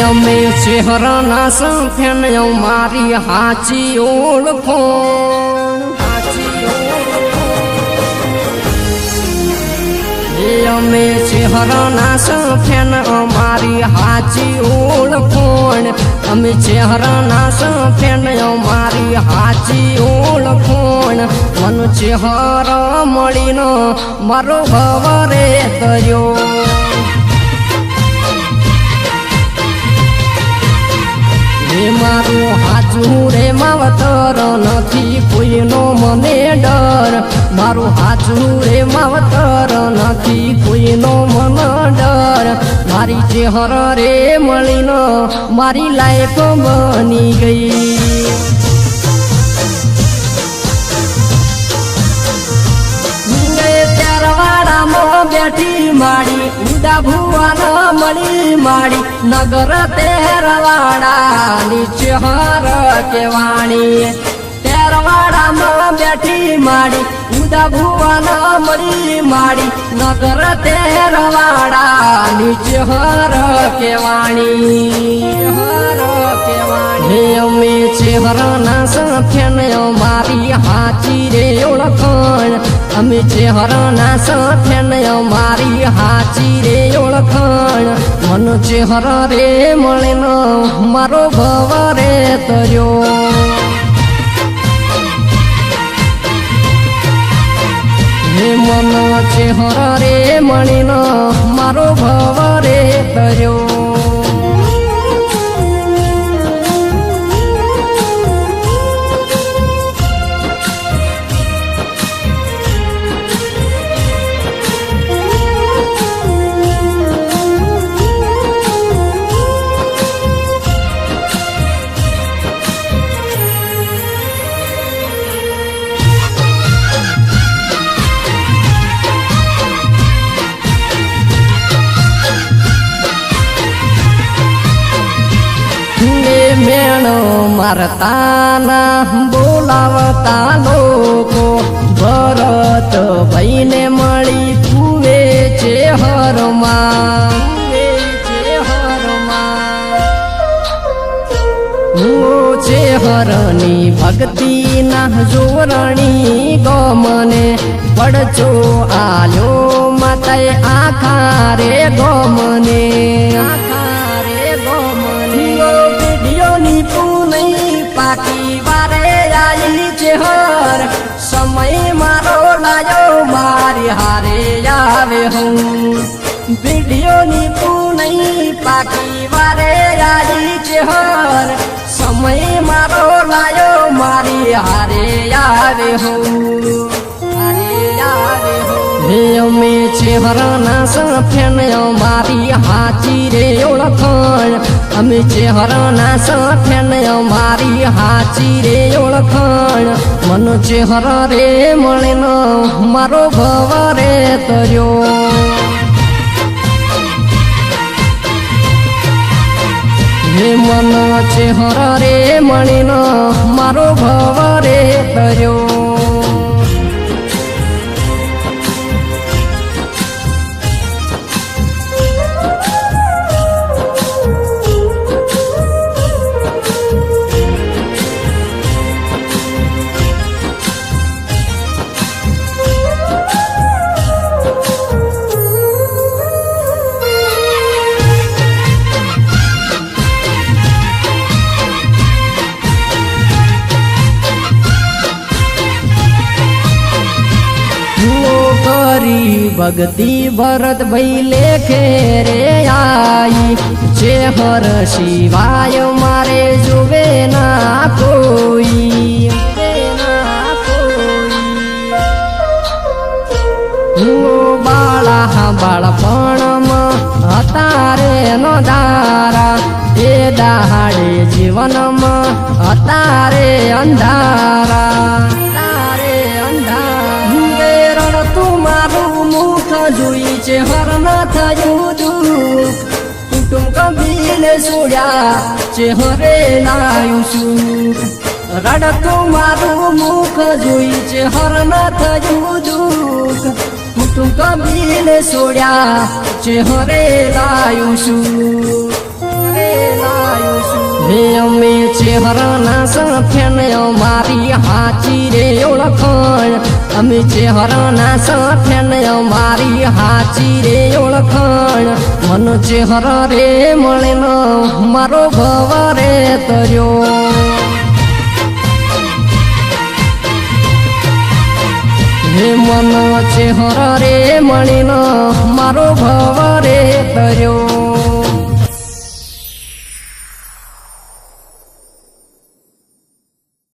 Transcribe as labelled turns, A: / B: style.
A: અમે શહેરના સંફેન મારી હાચી ઓળખો. અમે શહેરના સંફેન અમારી હાચી ઓળખોણ અમે ચહેરાના સંફેન અમારી હાચી ઓળખોણ મન ચહેરા મળીનો મારો ભવરે તર્યો મારું હાચું રે માવતર નથી, કોઈનો મને ડર. મારું હાચું રે માવતર નથી, કોઈનો મન ડર. મારી ચેહર રે મળીને મારી લાઈફ બની ગઈ. બેઠી માડી ઉદા ભુવન મળી માડી નગર તેરવાડા નીચે હર કેવાણી. તેરવાડામાં બેઠી માડી ઉદા ભુવન મળી માડી નગર તેરવાડા નીચે હર કેવાણી. હર કેવાણી અમે ચેહરના સંખ્યન મારી હાચી રે ઓળખણ. અમે ચેહરના સાથે મારી હાચી રે ઓળખાણ. મન ચેહર રે મળે મારો ભવ રે તર્યો. મારતાના બોલાવતા લોકો ભરત ભાઈને મળી કુવે છે હરમાં. છે હરમાં. હું છે ભક્તિના જોરણી ગમને. પડચો આલ્યો માતાએ આખા રે ગમને આવે હું. વિડીયોની નહીં પાકી વારે આવી છે હર સમય મારો લાયો, મારી હારે આવે હું. અમે અમે ચેહરના સંફેન મારી હાચી રે ઓળખણ. અમે ચેહરના સંફેન અમારી હાચી રે ઓળખાણ. મન ચેહર રે મળે મારો ભવ રે તર્યો. હે મન ચેહર રે મણીનો મારો ભવ રે ભક્તિ ભરત ભાઈ લેખે રે આઈ. જે હર શિવાય મારે જુવે ના કોઈ. હું બાળા બાળપણમાં હતા રે નો દારા. એ દાહાડે જીવનમાં હતા અંધારા. મુખ જોઈ છે હર ન થયું દુઃખ. કુટુંબ કબીલે છોડ્યા ચેહરે લાયું છું રડતું મારું મુખ જોઈ છે હર ન થયું દુઃખ. કુટુંબ કબીલે છે હરે લાયું છું રે હે અમે ચેહરાના સાથેને અમારી હાચી રે ઓળખાણ. અમે ચેહરાના સાથેને અમારી હાચી રે ઓળખાણ. મન ચેહરા રે મળે ન મારો ભવ રે તર્યો. હે મન ચેહરા રે મળીનો મારો ભવ